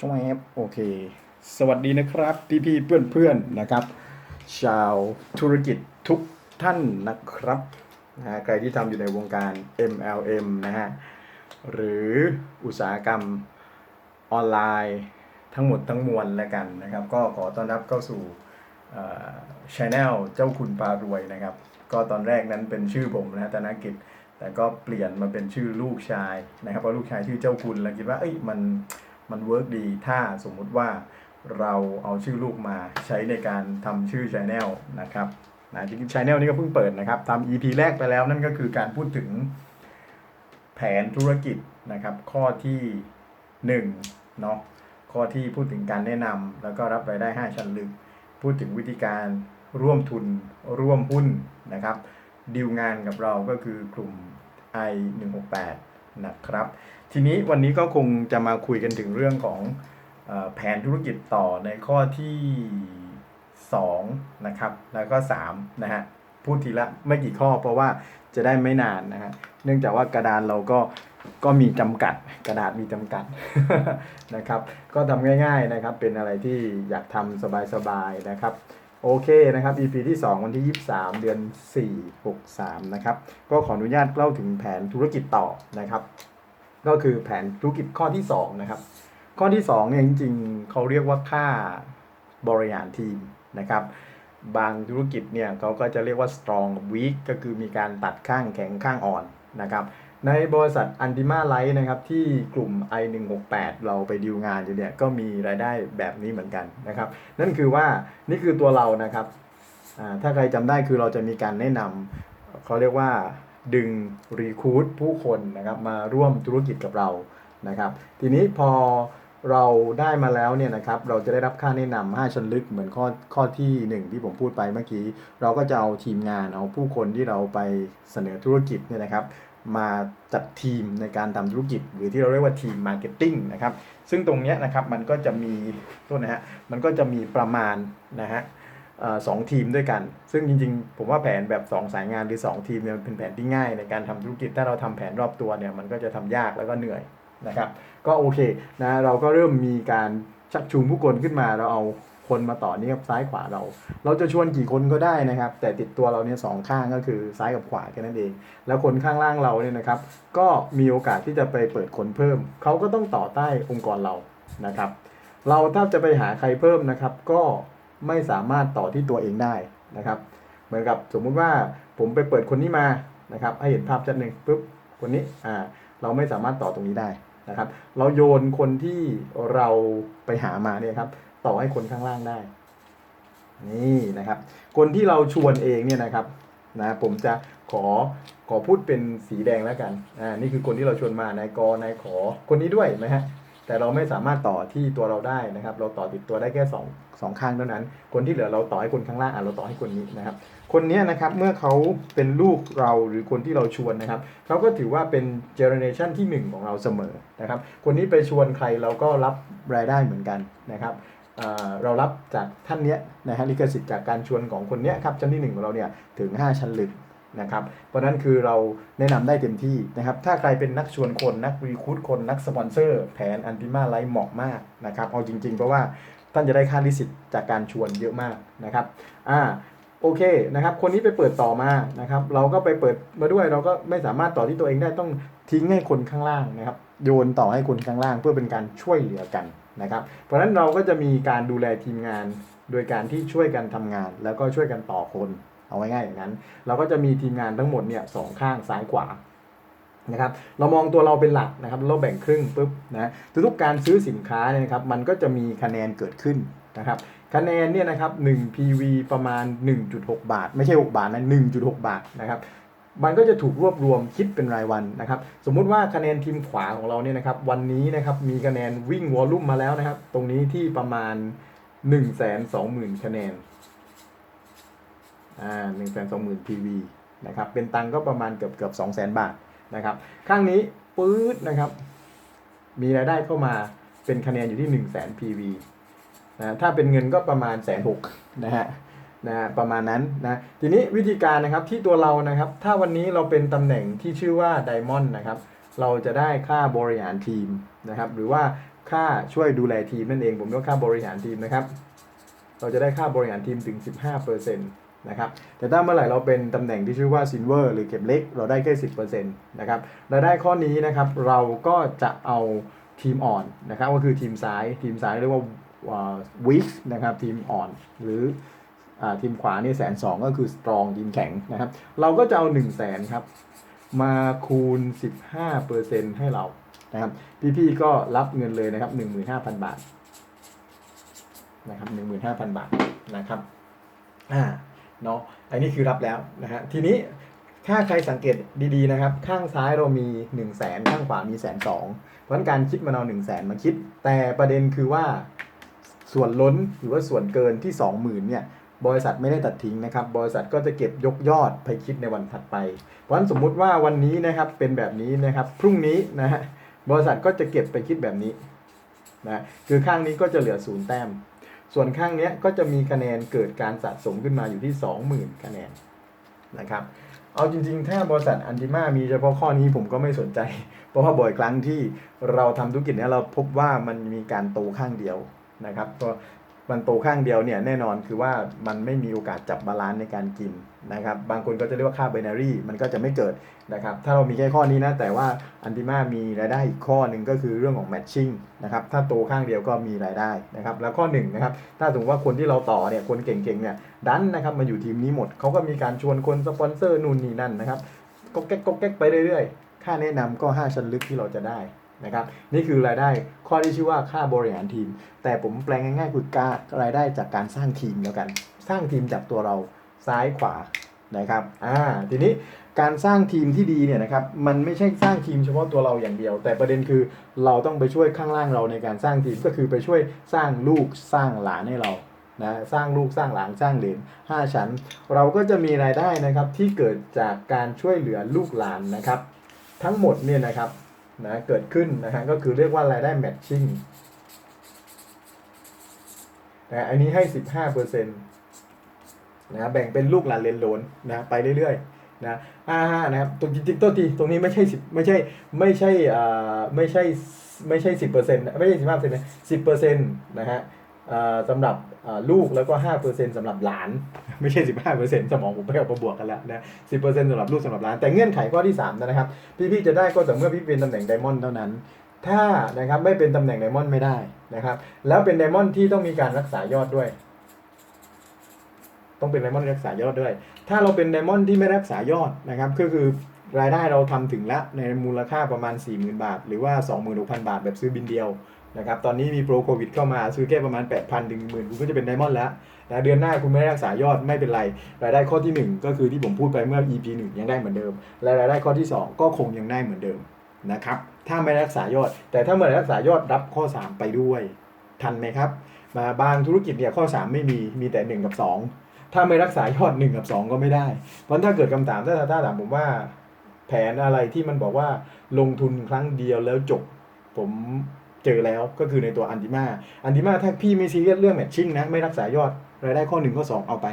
ช่วยครับโอเค สวัสดีนะครับพี่พี่เพื่อนเพื่อนนะครับ ชาวธุรกิจทุกท่านนะครับนะฮะใครที่ทำอยู่ในวงการ MLM นะฮะ หรืออุตสาหกรรมออนไลน์ทั้งหมดทั้งมวลแล้วกันนะครับ ก็ขอต้อนรับเข้าสู่ช anel เจ้าคุณปารวยนะครับ ก็ตอนแรกนั้นเป็นชื่อผมนะฮะธนกิจ แต่ก็เปลี่ยนมาเป็นชื่อลูกชายนะครับเพราะลูกชายชื่อเจ้าคุณแล้วคิดว่าเอ้ยมัน มันเวิร์กดีถ้าสมมุติว่าเราเอาชื่อลูกมาใช้ในการทำชื่อช anel นะครับนะจริงๆช anel นี้ก็เพิ่งเปิดนะครับทำ EP แรกไปแล้วนั่นก็คือการพูดถึงแผนธุรกิจนะครับข้อที่1เนาะข้อที่พูดถึงการแนะนำแล้วก็รับรายได้ 5 ชั้นลึก พูดถึงวิธีการร่วมทุนร่วมหุ้นนะครับดีลงานกับเราก็คือกลุ่ม i 1 6 8 นะครับ ทีนี้วันนี้ก็คงจะมาคุยกันถึงเรื่องของแผนธุรกิจต่อในข้อที่2นะครับแล้วก็3นะฮะพูดทีละไม่กี่ข้อเพราะว่าจะได้ไม่นานนะฮะเนื่องจากว่ากระดานเราก็ก็มีจำกัด กระดาษมีจำกัดนะครับ ก็ทำง่าย ๆนะครับ เป็นอะไรที่อยากทำสบายๆนะครับ โอเคนะครับ EP ที่ 2 วันที่ 23 เดือน 4 63 นะครับ ก็ขออนุญาตเล่าถึงแผนธุรกิจต่อนะครับ ก็คือแผนธุรกิจข้อที่2นะครับ ข้อที่2เนี่ยจริงๆเขาเรียกว่าค่าบริหารทีมนะครับ บางธุรกิจเนี่ยเขาก็จะเรียกว่า strong weak ก็คือมีการตัดข้างแข็งข้างอ่อนนะครับในบริษัทอันติมาไลท์นะครับที่กลุ่ม i168 เราไปดีลงานอยู่เนี่ยก็มีรายได้แบบนี้เหมือนกันนะครับ นั่นคือว่านี่คือตัวเรานะครับถ้าใครจำได้คือเราจะมีการแนะนำเขาเรียกว่า ดึงรีคูดผู้คนนะครับมาร่วมธุรกิจกับเรานะครับ ทีนี้พอเราได้มาแล้วเนี่ยนะครับเราจะได้รับค่าแนะนำ5ชั้นลึกเหมือนข้อข้อทีหนึ่1 ที่ผมพูดไปเมื่อกี้ เราก็จะเอาทีมงานเอาผู้คนที่เราไปเสนอธุรกิจเนี่ยนะครับมาจัดทีมในการทำธุรกิจ หรือที่เราเรียกว่าทีมมาร์เก็ตติ้งนะครับซึ่งตรงเนี้ยนะครับมันก็จะมีโทษนะฮะมันก็จะมีประมาณนะฮะ สองทีมด้วยกัน ซึ่งจริงๆ ผมว่าแผนแบบ 2 สายงานหรือ 2 ทีมเนี่ยมันเป็นแผนที่ง่ายในการทำธุรกิจ ถ้าเราทำแผนรอบตัวเนี่ยมันก็จะทำยากแล้วก็เหนื่อยนะครับ ก็โอเคนะเราก็เริ่มมีการชักชูผู้คนขึ้นมาเราเอาคนมาต่อนี่ครับซ้ายขวาเรา เราจะชวนกี่คนก็ได้นะครับ แต่ติดตัวเราเนี่ยสองข้างก็คือซ้ายกับขวาแค่นั้นเอง แล้วคนข้างล่างเราเนี่ยนะครับ ก็มีโอกาสที่จะไปเปิดคนเพิ่ม เขาก็ต้องต่อใต้องค์กรเรานะครับ เราถ้าจะไปหาใครเพิ่มนะครับ ก็ ไม่สามารถต่อที่ตัวเองได้นะครับ เหมือนกับสมมุติว่าผมไปเปิดคนนี้มานะครับให้เห็นภาพชัดหนึ่งปุ๊บคนนี้อ่าเราไม่สามารถต่อตรงนี้ได้นะครับ เราโยนคนที่เราไปหามาเนี่ยครับต่อให้คนข้างล่างได้ นี่นะครับ คนที่เราชวนเองเนี่ยนะครับนะผมจะขอขอพูดเป็นสีแดงแล้วกันอ่านี่คือคนที่เราชวนมานายกนายขอคนนี้ด้วยไหมฮะ แต่เราไม่สามารถต่อที่ตัวเราได้นะครับ เราต่อติดตัวได้แค่สองสองข้างเท่านั้น คนที่เหลือเราต่อให้คนข้างล่างอะเราต่อให้คนนี้นะครับ คนนี้นะครับเมื่อเขาเป็นลูกเราหรือคนที่เราชวนนะครับเขาก็ถือว่าเป็นเจเนอเรชันที่หนึ่งของเราเสมอนะครับ คนนี้ไปชวนใครเราก็รับรายได้เหมือนกันนะครับเรารับจากท่านเนี้ยนะฮะลิขสิทธิ์จากการชวนของคนเนี้ยครับชั้นที่หนึ่งของเราเนี่ยถึง 5 ชั้นลึก นะครับ เพราะนั้นคือเราแนะนำได้เต็มที่นะครับ ถ้าใครเป็นนักชวนคนนักรีคูดคนนักสปอนเซอร์แผนอันติมาไลท์เหมาะมากนะครับ เอาจริง ๆ เพราะว่าท่านจะได้ค่าลิสิทธิ์จากการชวนเยอะมากนะครับอ่าโอเคนะครับคนนี้ไปเปิดต่อมานะครับ เราก็ไปเปิดมาด้วยเราก็ไม่สามารถต่อที่ตัวเองได้ต้องทิ้งให้คนข้างล่างนะครับ โยนต่อให้คนข้างล่างเพื่อเป็นการช่วยเหลือกันนะครับ เพราะฉะนั้นเราก็จะมีการดูแลทีมงาน โดยการที่ช่วยกันทำงาน แล้วก็ช่วยกันต่อคน เอาไว้ง่ายอย่างนั้น เราก็จะมีทีมงานทั้งหมดเนี่ยสองข้างซ้ายขวานะครับเรามองตัวเราเป็นหลักนะครับเราแบ่งครึ่งปุ๊บนะทุกๆการซื้อสินค้าเนี่ยนะครับมันก็จะมีคะแนนเกิดขึ้นนะครับคะแนนเนี่ยนะครับ 1 PV ประมาณ 1.6 บาท ไม่ใช่ 6 บาทนะ 1.6 บาทนะครับ มันก็จะถูกรวบรวมคิดเป็นรายวันนะครับ สมมุติว่าคะแนนทีมขวาของเราเนี่ยนะครับ วันนี้นะครับมีคะแนนวิ่งวอลลุ่มมาแล้วนะครับ ตรงนี้ที่ประมาณ 1 2 0 0 0 0 คะแนน อ่า1 2 0 0 0 0 PV นะครับ เป็นตังค์ก็ประมาณเกือบเกือบ2 0 0 0 0 0บาทนะครับ ข้างนี้ปื๊ดนะครับ มีรายได้เข้ามาเป็นคะแนนอยู่ที่1 0 0 0 0 0 PV นะถ้าเป็นเงินก็ประมาณแสนหกนะฮะนะฮะประมาณนั้นนะทีนี้วิธีการนะครับที่ตัวเรานะครับ ถ้าวันนี้เราเป็นตำแหน่งที่ชื่อว่าไดมอนด์นะครับ เราจะได้ค่าบริหารทีมนะครับ หรือว่าค่าช่วยดูแลทีมนั่นเอง ผมเรียกว่าค่าบริหารทีมนะครับ เราจะได้ค่าบริหารทีมถึง 15%นะครับแต่ถ้าเมื่อไหร่เราเป็นตำแหน่งที่ชื่อว่าซินเวอร์หรือเก็บเล็ก เราได้แค่10%นะครับรายได้ข้อนี้นะครับเราก็จะเอาทีมอ่อนนะครับก็คือทีมซ้ายทีมซ้ายเรียกว่าวิกนะครับทีมอ่อนหรืออทีมขวานี่แสนสองก็คือสตรองทีมแข็งนะครับเราก็จะเอา1 0 0 0 0แสนครับมาคูณ 15%ให้เรานะครับพี่ๆก็รับเงินเลยนะครับ15,000 บาทนะครับ15,000 บาทนะครับอ่า เนาะอันนี้คือรับแล้วนะฮะทีนี้ถ้าใครสังเกตดีๆนะครับ ข้างซ้ายเรามี1 0 0 0 0แสนข้างขวามีแสนสองเพราะงั้นการคิดมันเอา1 0 0 0 0แสนมาคิด แต่ประเด็นคือว่าส่วนล้นหรือว่าส่วนเกินที่ 20,000เนี่ยบริษัทไม่ได้ตัดทิ้งนะครับ บริษัทก็จะเก็บยกยอดไปคิดในวันถัดไป เพราะฉะนั้นสมมุติว่าวันนี้นะครับเป็นแบบนี้นะครับ พรุ่งนี้นะฮะบริษัทก็จะเก็บไปคิดแบบนี้นะคือข้างนี้ก็จะเหลือศูนย์แต้ม ส่วนข้างนี้ก็จะมีคะแนนเกิดการสะสมขึ้นมาอยู่ที่ 20,000 คะแนนนะครับ เอาจริง ๆ ถ้าบริษัทอันติมามีเฉพาะข้อนี้ผมก็ไม่สนใจ เพราะว่าบ่อยครั้งที่เราทำธุรกิจเนี้ยเราพบว่ามันมีการโตข้างเดียวนะครับ มันโตข้างเดียวเนี่ยแน่นอนคือว่ามันไม่มีโอกาสจับบาลานซ์ในการกินนะครับบางคนก็จะเรียกว่าค่า binary มันก็จะไม่เกิดนะครับถ้าเรามีแค่ข้อนี้นะแต่ว่าอันติมามีรายได้อีกข้อหนึ่งก็คือเรื่องของ matching นะครับถ้าโตข้างเดียวก็มีรายได้นะครับแล้วข้อหนึ่งนะครับถ้าสมมติว่าคนที่เราต่อเนี่ยคนเก่งๆเนี่ยดันนะครับมาอยู่ทีมนี้หมดเขาก็มีการชวนคนสปอนเซอร์นู่นนี่นั่นนะครับก็แก๊กก็แก๊กไปเรื่อยๆ ค่าแนะนำก็ 5 ชั้นลึกที่เราจะได้ นะครับนี่คือรายได้ข้อที่ชื่อว่าค่าบริหารทีม แต่ผมแปลงง่ายๆคือการรายได้จากการสร้างทีมแล้วกัน สร้างทีมจากตัวเราซ้ายขวานะครับอ่าทีนี้การสร้างทีมที่ดีเนี่ยนะครับมันไม่ใช่สร้างทีมเฉพาะตัวเราอย่างเดียว แต่ประเด็นคือเราต้องไปช่วยข้างล่างเราในการสร้างทีมก็คือไปช่วยสร้างลูกสร้างหลานให้เรานะสร้างลูกสร้างหลานสร้างเหลน5ชั้น เราก็จะมีรายได้นะครับที่เกิดจากการช่วยเหลือลูกหลานนะครับ ทั้งหมดเนี่ยนะครับ นะเกิดขึ้นนะฮะก็คือเรียกว่ารายได้แมทชิ่งนะอันนี้ให้สิบห้าเปอร์เซ็นต์นะแบ่งเป็นลูกหลานเลนโลนนะไปเรื่อยๆนะอ่านะครับตรงจริงๆตัวทีตรงนี้ไม่ใช่สิบไม่ใช่ไม่ใช่อ่าไม่ใช่ไม่ใช่สิบเปอร์เซ็นต์ไม่ใช่สิบห้าเปอร์เซ็นต์นะสิบเปอร์เซ็นต์นะฮะ สำหรับลูกแล้วก็ห้าเปอร์เซ็นต์สำหรับหลาน ไม่ใช่สิบห้าเปอร์เซ็นต์สมองผมไปเอามาบวกกันแล้วนะสิบเปอร์เซ็นต์สำหรับลูกสำหรับหลาน แต่เงื่อนไขข้อที่สามนะครับ พี่ๆจะได้ก็แต่เมื่อพี่เป็นตำแหน่งไดมอนด์เท่านั้น ถ้านะครับไม่เป็นตำแหน่งไดมอนด์ไม่ได้นะครับ แล้วเป็นไดมอนด์ที่ต้องมีการรักษายอดด้วย ต้องเป็นไดมอนด์รักษายอดด้วย ถ้าเราเป็นไดมอนด์ที่ไม่รักษายอดนะครับ ก็คือรายได้เราทำถึงละในมูลค่าประมาณ 40,000 บาท หรือว่า 26,000 บาทแบบซื้อบินเดียว นะครับตอนนี้มีโปรโควิดเข้ามาซื้อแค่ประมาณ 8,000ถึง10,000คุณก็จะเป็นไดมอนด์แล้วนะเดือนหน้าคุณไม่ได้รักษายอดไม่เป็นไร รายได้ข้อที่ 1 ก็คือที่ผมพูดไปเมื่อ EP 1 ยังได้เหมือนเดิม และรายได้ข้อที่ 2 ก็คงยังได้เหมือนเดิมนะครับถ้าไม่รักษายอด แต่ถ้าเมื่อไหร่รักษายอดรับข้อ 3 ไปด้วย ทันไหมครับ มาบางธุรกิจเนี่ยข้อ 3 ไม่มีมีแต่ 1 กับ 2 ถ้าไม่รักษายอด 1 กับ 2 ก็ไม่ได้ เพราะถ้าเกิดคำถามถ้าถ้าถามผมว่า แผนอะไรที่มันบอกว่าลงทุนครั้งเดียวแล้วจบผม เจอแล้วก็คือในตัวอันติมาอันติมาถ้าพี่ไม่ซีเรียสเรื่องแมทชิ่งนะ ไม่รักษายอดรายได้ข้อ1ข้อ2เอาไป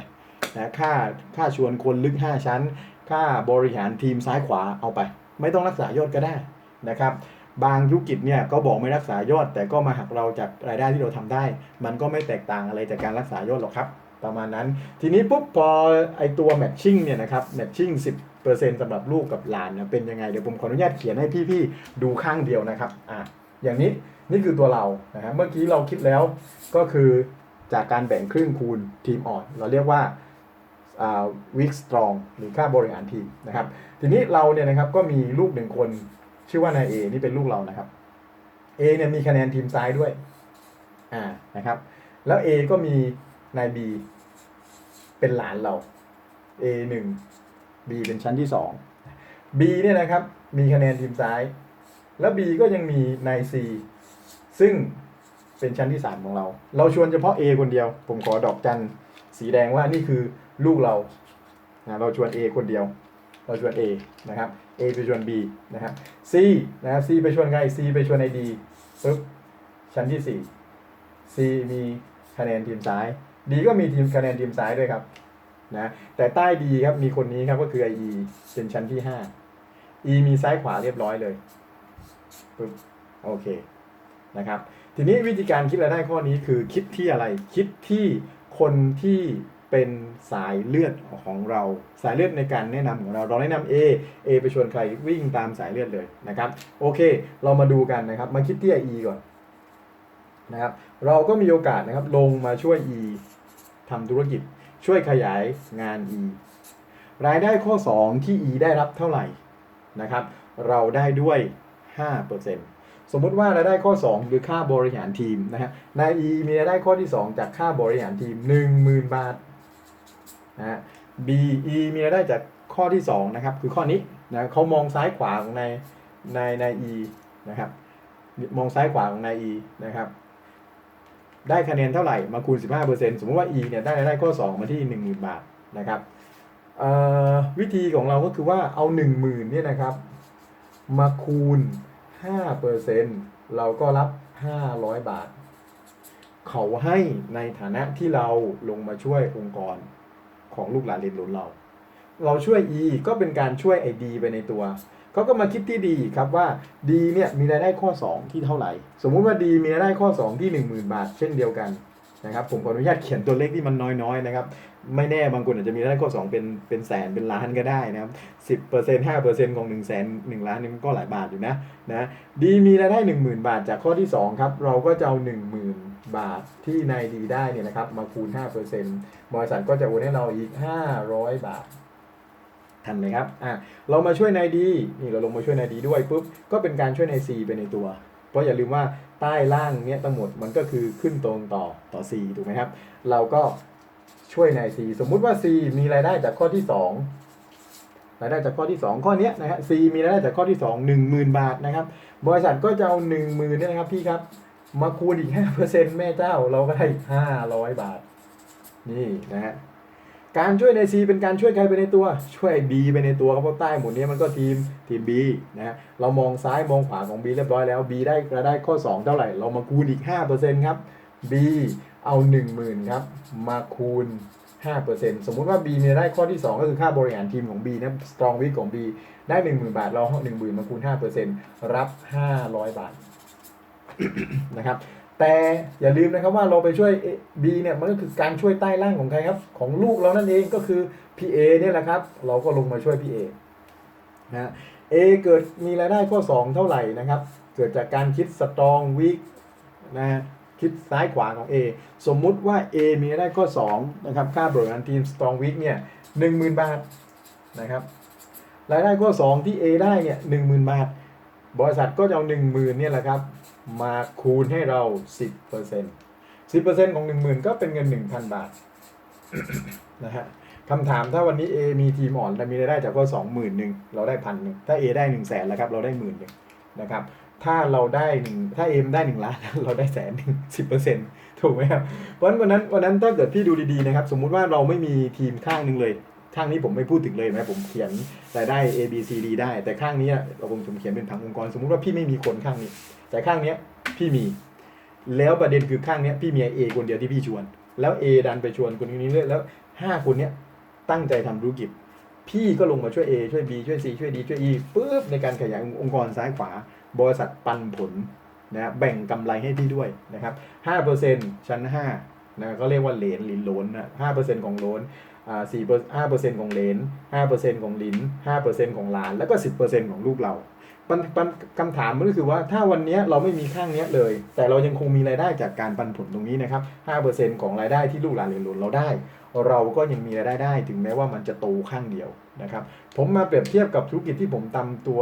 นะค่าค่าชวนคนลึก 5 ชั้น ค่าบริหารทีมซ้ายขวาเอาไป ไม่ต้องรักษายอดก็ได้นะครับบางธุรกิจเนี่ยก็บอกไม่รักษายอด แต่ก็มาหักเราจากรายได้ที่เราทำได้ มันก็ไม่แตกต่างอะไรจากการรักษายอดหรอกครับ ประมาณนั้น ทีนี้ปุ๊บพอไอตัวแมทชิ่งเนี่ยนะครับแมทชิ่ง10%สำหรับลูกกับหลานเนี่ยเป็นยังไง เดี๋ยวผมขออนุญาตเขียนให้พี่ๆดูข้างเดียวนะครับอะอย่างนี้ นี่คือตัวเรานะฮะเมื่อกี้เราคิดแล้วก็คือจากการแบ่งครึ่งคูณทีมอ่อน เราเรียกว่าวิกสตรองหรือค่าบริหารทีมนะครับ ทีนี้เราเนี่ยนะครับก็มีลูกหนึ่งคนชื่อว่านายเอนี่เป็นลูกเรานะครับ A เนี่ยมีคะแนนทีมซ้ายด้วยอ่านะครับ แล้ว A ก็มีนาย B เป็นหลานเรา A หนึ่ง B เป็นชั้นที่สอง B เนี่ยนะครับมีคะแนนทีมซ้าย แล้ว B ก็ยังมีนาย C ซึ่งเป็นชั้นที่สามของเรา เราชวนเฉพาะ A คนเดียว ผมขอดอกจันสีแดงว่านี่คือลูกเรานะเราชวน A คนเดียว เราชวน A นะครับ A ไปชวน B นะครับ C นะครับ C ไปชวนใคร C ไปชวน ID ปึ๊บชั้นที่ 4 C มีคะแนนทีมซ้าย D ก็มีทีมคะแนนทีมซ้ายด้วยครับนะแต่ใต้ D ครับมีคนนี้ครับก็คือ IE เป็นชั้นที่ 5 E มีซ้ายขวาเรียบร้อยเลยปึ๊บโอเค นะครับ ทีนี้วิธีการคิดรายได้ข้อนี้คือคิดที่อะไร คิดที่คนที่เป็นสายเลือดของเรา สายเลือดในการแนะนำของเรา เราแนะนำ A A ไปชวนใครวิ่งตามสายเลือดเลยนะครับ โอเค เรามาดูกันนะครับ มาคิดที่ E ก่อนนะครับ เราก็มีโอกาสนะครับลงมาช่วย E ทำธุรกิจ ช่วยขยายงาน E รายได้ข้อ 2 ที่ E ได้รับเท่าไหร่นะครับ เราได้ด้วย 5% สมมุติว่ารายได้ข้อ 2 คือค่าบริหารทีมนะฮะนาย E มีรายได้ข้อที่ 2 จากค่าบริหารทีม 10,000 บาทนะฮะ B E มีรายได้จากข้อที่2นะครับคือข้อนี้นะเขามองซ้ายขวาของนายนายนาย E นะครับมองซ้ายขวาของนาย E นะครับได้คะแนนเท่าไหร่มาคูณ 15%สมมติว่า E เนี่ยได้รายได้ข้อ 2 มาที่ 10,000 บาทนะครับวิธีของเราก็คือว่าเอา 10,000เนี่ยนะครับ มาคูณ 5%เราก็รับ 500 บาท เขาให้ในฐานะที่เราลงมาช่วยองค์กรของลูกหลานเรียนรู้เรา เราช่วย E ก็เป็นการช่วยไอ้ดีไปในตัวเขาก็มาคิดที่ดีครับว่าดีเนี่ยมีรายได้ข้อ 2 ที่เท่าไหร่ สมมุติว่าดีมีรายได้ข้อ 2 ที่ 10,000 บาท เช่นเดียวกัน นะครับผมขออนุญาตเขียนตัวเลขที่มันน้อยๆนะครับไม่แน่บางคนอาจจะมีรายได้ข้อ2เป็นเป็นแสนเป็นล้านก็ได้นะครับ10% 5%ของ1 0 0 0 0แสน1ล้านนี่มันก็หลายบาทอยู่นะนะดีมีรายได้10,000บาทจากข้อที่2ครับเราก็จะเอา10,000บาทที่นายดีได้เนี่ยนะครับมาคูณ5%บริษัทก็จะโอนให้เราอีก500บาททันไหมครับอะเรามาช่วยนายดีนี่เราลงมาช่วยนายดีด้วยปุ๊บก็เป็นการช่วยนายซีไปในตัว เพราะอย่าลืมว่า ใต้ล่างเนี้ยทั้งหมดมันก็คือขึ้นตรงต่อต่อ C ถูกไหมครับ เราก็ช่วยใน C สมมุติว่า C มีรายได้จากข้อที่ 2 รายได้จากข้อที่ 2 ข้อนี้นะฮะ C มีรายได้จากข้อที่ 2 10,000 บาทนะครับ บริษัทก็จะเอา 10,000เนี่ยนะครับพี่ครับมาคูณอีก5%แม่เจ้าเราก็ได้ 500 บาท นี่นะฮะ การช่วยใน C เป็นการช่วยใครไปในตัว ช่วย B ไปในตัวครับเพราะใต้หมวดนี้มันก็ทีมทีม B นะเรามองซ้ายมองขวาของ B เรียบร้อยแล้ว B ได้รายได้ข้อ 2 เท่าไหร่ เรามาคูณอีก 5%ครับ B เอา 10,000ครับมาคูณ 5%สมมุติว่า B มีรายได้ข้อที่ 2 ก็คือค่าบริหารทีมของ B นะ strong week ของ B ได้ 10,000 บาท เรา10,000มาคูณ 5%รับ 500 บาทนะครับ แต่อย่าลืมนะครับว่าเราไปช่วย B เนี่ยมันก็คือการช่วยใต้ล่างของใครครับ ของลูกเรานั่นเองก็คือพี่เอเนี่ยแหละครับ เราก็ลงมาช่วยพี่เอนะ A เกิดมีรายได้ข้อ 2 เท่าไหร่นะครับ เกิดจากการคิด strong week นะคิดซ้ายขวาของ A สมมุติว่า A มีรายได้ข้อ2นะครับค่าบริหารทีม strong week เนี่ย10,000บาทนะครับรายได้ข้อ 2 ที่ A ได้เนี่ย10,000บาท บริษัทก็จะเอา10,000เนี่ยแหละครับ มาคูณให้เรา 10% 10%ของ 10,000 ก็เป็นเงิน 1,000 บาทนะฮะคำถามถ้าวันนี้ A มีทีมอ่อนแต่มีรายได้จากข้อ2 0 0 0 0หนึ่งเราได้พันหนึ่งถ้า A ได้1 0 0 0 0แสนแล้วครับเราได้หมื่นหนึ่งนะครับถ้าเราได้หนึ่งถ้า A ได้1ล้านเราได้แสนหนึ่งสิบเปอร์เซ็นต์ถูกไหมครับเพราะฉะนั้นวันนั้นวันนั้นถ้าเกิดพี่ดูดีๆนะครับ สมมุติว่าเราไม่มีทีมข้างหนึ่งเลย ข้างนี้ผมไม่พูดถึงเลยนะผมเขียนรายได้ A B C D ได้ แต่ข้างนี้เราผมผมเขียนเป็นผังองค์กร สมมุติว่าพี่ไม่มีคนข้างนี้ แต่ข้างนี้พี่มี แล้วประเด็นคือข้างนี้พี่มี A คนเดียวที่พี่ชวน แล้ว A ดันไปชวนคนนี้เรื่อยแล้วห้าคนนี้ตั้งใจทำธุรกิจ พี่ก็ลงมาช่วย A ช่วย B ช่วย C ช่วย D ช่วย E ปุ๊บในการขยายองค์กรซ้ายขวา บริษัทปันผลนะแบ่งกำไรให้พี่ด้วยนะครับ5%ชั้น5นะก็เรียกว่าเหรนลินโลนนะ5%ของโลน อ่าเปอร์5เปอร์เซ็นต์ของเลน5%ของลินต์ของหลาน แล้วก็สิบเปอร์เซ็นต์ของลูกเราปัญปันคำถามมันก็คือว่าถ้าวันนี้เราไม่มีข้างนี้เลย แต่เรายังคงมีรายได้จากการปันผลตรงนี้นะครับห้าเปอร์เซ็นของรายได้ที่ลูกหลานเรียญหลนเราได้ เราก็ยังมีรายได้ได้ ถึงแม้ว่ามันจะโตข้างเดียวนะครับผมมาเปรียบเทียบกับธุรกิจที่ผมทำตัว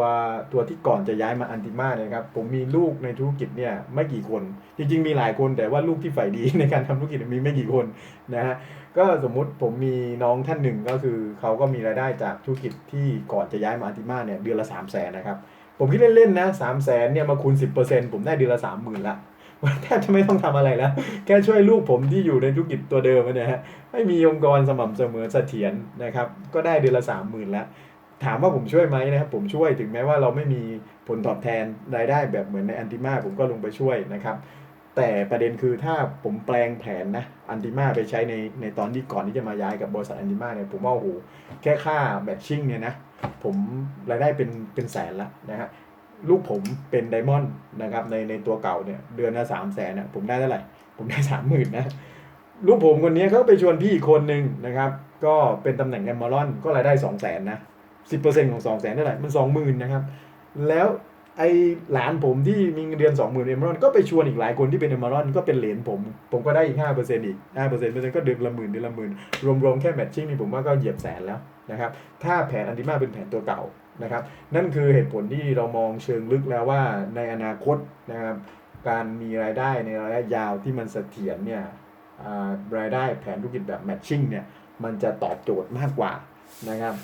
ตัวที่ก่อนจะย้ายมาอันติมาเนี่ยครับผมมีลูกในธุรกิจเนี่ยไม่กี่คน จริง ๆ มีหลายคนแต่ว่าลูกที่ใฝ่ดีในการทำธุรกิจมีไม่กี่คนนะฮะก็สมมุติผมมีน้องท่านหนึ่งก็คือเขาก็มีรายได้จากธุรกิจที่ก่อนจะย้ายมาอันติมาเนี่ยเดือนละ3 0 0แสนนะครับผมคิดเล่นๆนะสามแสนเนี่ยมาคูณ10%ผมได้เดือนละสามหมื่นละ แทบจะไม่ต้องทำอะไรแล้ว แค่ช่วยลูกผมที่อยู่ในธุรกิจตัวเดิมนี่ยฮะให้มีองค์กรสม่ำเสมอเสถียรนะครับ ก็ได้เดือนละสามหมื่นแล้ว ถามว่าผมช่วยไหมนะครับผมช่วยถึงแม้ว่าเราไม่มีผลตอบแทนรายได้แบบเหมือนในอันติมาผมก็ลงไปช่วยนะครับ แต่ประเด็นคือถ้าผมแปลงแผนนะอันติมาไปใช้ในในตอนที่ก่อนที่จะมาย้ายกับบริษัทอันติมาเนี่ยผมว่าโอ้โหแค่ค่าแบทชิ่งเนี่ยนะผมรายได้เป็นเป็นแสนละนะฮะ ลูกผมเป็นไดมอนด์นะครับในในตัวเก่าเนี่ยเดือนละสามแสนนะผมได้เท่าไหร่ ผมได้สามหมื่นนะลูกผมคนนี้เขาไปชวนพี่อีกคนหนึ่งนะครับ ก็เป็นตำแหน่งแอมมารอนก็รายได้สองแสนนะสิบเปอร์เซ็นต์ของสองแสนเท่าไหร่มันสองหมื่นนะครับ แล้วไอหลานผมที่มีเงินเดือนสองหมื่นเอมมารอนก็ไปชวนอีกหลายคนที่เป็นเอมมารอนก็เป็นเหรียญผม ผมก็ได้อีกห้าเปอร์เซ็นต์อีกห้าเปอร์เซ็นต์เปอร์เซ็นต์ก็เดือนละหมื่นเดือนละหมื่นรวมๆแค่แมทชิ่งนี่ผมว่าก็เหยียบแสนแล้วนะครับถ้าแผนอันติมาเป็นแผนตัวเก่า นะครับ นั่นคือเหตุผลที่เรามองเชิงลึกแล้วว่าในอนาคตนะครับการมีรายได้ในระยะยาวที่มันเสถียรเนี่ยรายได้แผนธุรกิจแบบแมทชิ่งเนี่ยมันจะตอบโจทย์มากกว่านะครับ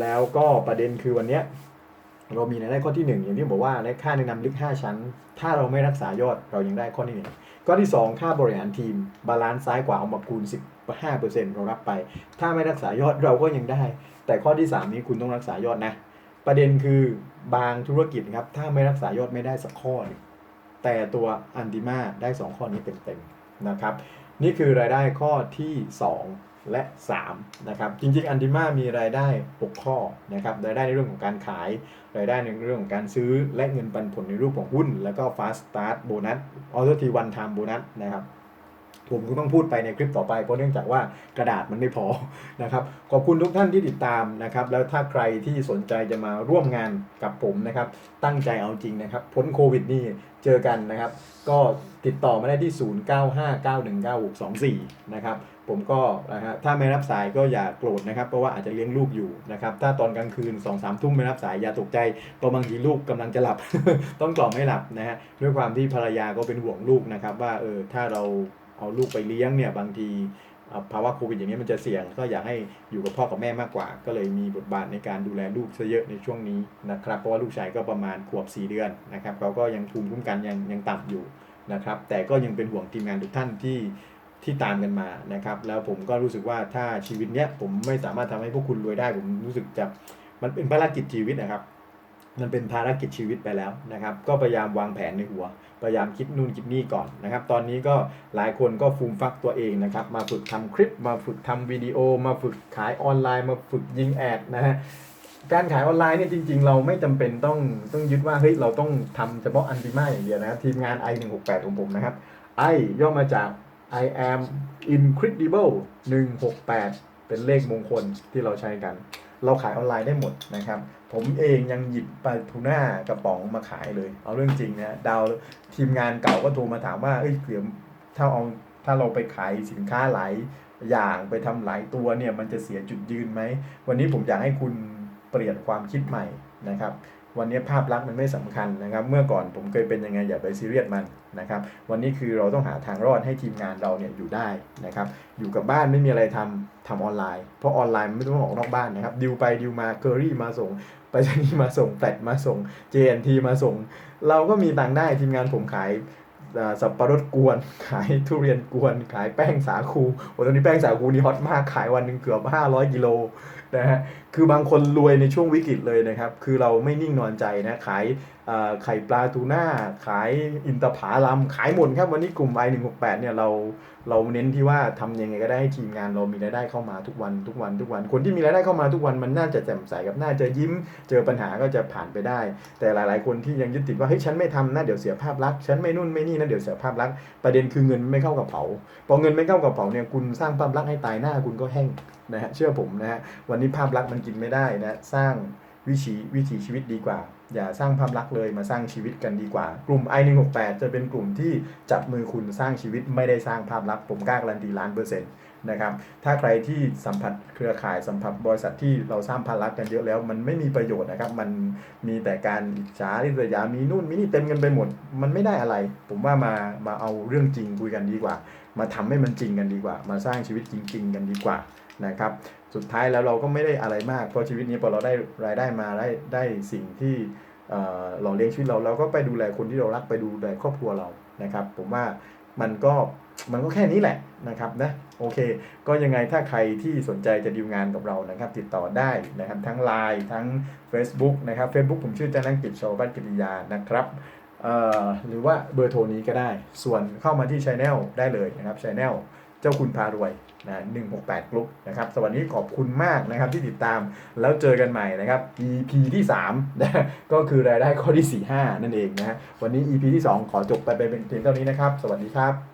แล้วก็ประเด็นคือวันนี้เรามีรายได้ข้อที่หนึ่งอย่างที่บอกว่าในค่าแนะนำลึก 5 ชั้น ถ้าเราไม่รักษายอดเรายังได้ข้อที่หนึ่งข้อที่ 2 ค่าบริหารทีม บาลานซ์ซ้ายกว่าเอามาคูณ 15%เรารับไป ถ้าไม่รักษายอดเราก็ยังได้ แต่ข้อที่ 3 นี้คุณต้องรักษายอดนะ ประเด็นคือบางธุรกิจครับ ถ้าไม่รักษายอดไม่ได้สักข้อหนึ่งแต่ตัวอันติมาได้ 2 ข้อนี้เต็มๆนะครับ นี่คือรายได้ข้อที่ 2 และ3นะครับ จริงๆ อันติมามีรายได้ 6 ข้อนะครับ รายได้ในเรื่องของการขาย รายได้ในเรื่องของการซื้อ และเงินปันผลในรูปของหุ้น แล้วก็ fast start bonus auto t one time bonus นะครับ ผมก็ต้องพูดไปในคลิปต่อไป เพราะเนื่องจากว่ากระดาษมันไม่พอนะครับ ขอบคุณทุกท่านที่ติดตามนะครับ แล้วถ้าใครที่สนใจจะมาร่วมงานกับผมนะครับ ตั้งใจเอาจริงนะครับ พ้นโควิดนี่เจอกันนะครับ ก็ติดต่อมาได้ที่ 0959199624 นะครับ ผมก็นะฮะถ้าไม่รับสายก็อย่าโกรธนะครับ เพราะว่าอาจจะเลี้ยงลูกอยู่นะครับ ถ้าตอนกลางคืน2องสามทุ่มไม่รับสายอย่าตกใจ เพราะบางทีลูกกำลังจะหลับ ต้องกล่อมให้หลับนะฮะ ด้วยความที่ภรรยาก็เป็นห่วงลูกนะครับ ว่าเออถ้าเรา เอาลูกไปเลี้ยงเนี่ยบางทีภาวะโควิดอย่างนี้มันจะเสี่ยง ก็อยากให้อยู่กับพ่อกับแม่มากกว่า ก็เลยมีบทบาทในการดูแลลูกซะเยอะในช่วงนี้นะครับ เพราะว่าลูกชายก็ประมาณขวบ 4 เดือนนะครับเขาก็ยังภูมิคุ้มกันยังยังต่ำอยู่นะครับ แต่ก็ยังเป็นห่วงทีมงานทุกท่านที่ที่ตามกันมานะครับ แล้วผมก็รู้สึกว่าถ้าชีวิตเนี้ยผมไม่สามารถทำให้พวกคุณรวยได้ ผมรู้สึกจะมันเป็นภารกิจชีวิตนะครับ มันเป็นภารกิจชีวิตไปแล้วนะครับ ก็พยายามวางแผนในหัว พยายามคิดนู่นคิดนี่ก่อนนะครับ ตอนนี้ก็หลายคนก็ฟูมฟักตัวเองนะครับ มาฝึกทำคลิป มาฝึกทำวิดีโอ มาฝึกขายออนไลน์ มาฝึกยิงแอดนะฮะ การขายออนไลน์เนี่ยจริง ๆ เราไม่จำเป็นต้องต้องยึดว่าเฮ้ยเราต้องทำเฉพาะอันติมาอย่างเดียวนะครับทีมงาน i168 ของผมนะครับ i ย่อมาจาก I am incredible 168 เป็นเลขมงคลที่เราใช้กัน เราขายออนไลน์ได้หมดนะครับ ผมเองยังหยิบปลาทูน่ากระป๋องมาขายเลย เอาเรื่องจริงนะดาวทีมงานเก่าก็โทรมาถามว่าเอ้ยเกือถ้าเอาถ้าเราไปขายสินค้าหลายอย่างไปทำหลายตัวเนี่ยมันจะเสียจุดยืนไหม วันนี้ผมอยากให้คุณเปลี่ยนความคิดใหม่นะครับ วันนี้ภาพลักษณ์มันไม่สำคัญนะครับ เมื่อก่อนผมเคยเป็นยังไงอย่าไปซีเรียสมันนะครับ วันนี้คือเราต้องหาทางรอดให้ทีมงานเราเนี่ยอยู่ได้นะครับ อยู่กับบ้านไม่มีอะไรทำทำออนไลน์ เพราะออนไลน์ไม่ต้องออกนอกบ้านนะครับ ดิวไปดิวมาเคอรี่มาส่งไปรษณีย์มาส่งแตดมาส่ง JNT มาส่ง เราก็มีตังค์ได้ทีมงานผมขาย สับปะรดกวน ขายทุเรียนกวน ขายแป้งสาคูโอ้ตอนนี้แป้งสาคูนี่ฮอตมาก ขายวันหนึ่งเกือบ 500 กิโลนะฮะ คือบางคนรวยในช่วงวิกฤตเลยนะครับ คือเราไม่นิ่งนอนใจนะ ขายไข่ปลาทูน่า ขายอินทผลัม ขายหมดครับ วันนี้กลุ่ม i168 เนี่ยเรา เราเน้นที่ว่าทำยังไงก็ได้ให้ทีมงานเรามีรายได้เข้ามาทุกวันทุกวันทุกวัน คนที่มีรายได้เข้ามาทุกวันมันน่าจะแจ่มใสกับน่าจะยิ้ม เจอปัญหาก็จะผ่านไปได้ แต่หลาย ๆ คนที่ยังยึดติดว่าเฮ้ยฉันไม่ทำนะเดี๋ยวเสียภาพลักษณ์ฉันไม่นู่นไม่นี่นะเดี๋ยวเสียภาพลักษณ์ประเด็นคือเงินไม่เข้ากระเป๋าพอเงินไม่เข้ากระเป๋าเนี่ยคุณสร้างภาพลักษณ์ให้ตายหน้าคุณก็แห้งนะฮะเชื่อผมนะฮะวันนี้ภาพลักษณ์มันกินไม่ได้นะสร้างวิถีวิถีชีวิตดีกว่า อย่าสร้างภาพลักษณ์เลยมาสร้างชีวิตกันดีกว่า กลุ่ม i168 จะเป็นกลุ่มที่จับมือคุณสร้างชีวิตไม่ได้สร้างภาพลักษณ์ผมกล้าการันตีล้านเปอร์เซ็นต์นะครับถ้าใครที่สัมผัสเครือข่ายสัมผัสบริษัทที่เราสร้างภาพลักษณ์กันเยอะแล้ว มันไม่มีประโยชน์นะครับ มันมีแต่การอิจฉาริษยามีนู่นมีนี่เต็มกันไปหมด มันไม่ได้อะไร ผมว่ามามาเอาเรื่องจริงคุยกันดีกว่า มาทำให้มันจริงกันดีกว่า มาสร้างชีวิตจริง ๆ กันดีกว่า นะครับสุดท้ายแล้วเราก็ไม่ได้อะไรมาก เพราะชีวิตนี้พอเราได้รายได้มาได้ได้สิ่งที่เหล่อเลี้ยงชีวิตเราเราก็ไปดูแลคนที่เรารักไปดูแลครอบครัวเรานะครับผมว่ามันก็มันก็แค่นี้แหละนะครับนะโอเค ก็ยังไงถ้าใครที่สนใจจะดีลงานกับเรานะครับ ติดต่อได้นะครับทั้ง Line ทั้ง Facebook นะครับ Facebook ผมชื่อจันทร์กิจชาวบ้านกิติยานะครับหรือว่าเบอร์โทรนี้ก็ได้ ส่วนเข้ามาที่ช anel ได้เลยนะครับช anel เจ้าคุณพารวยนะ168กรุ๊ปนะครับสวัสดีขอบคุณมากนะครับที่ติดตามแล้วเจอกันใหม่นะครับ EP ที่3นะก็คือรายได้ข้อที่ 45 นั่นเองนะฮะวันนี้ EP ที่ 2 ขอจบไปเป็นเพียงเท่านี้นะครับ สวัสดีครับ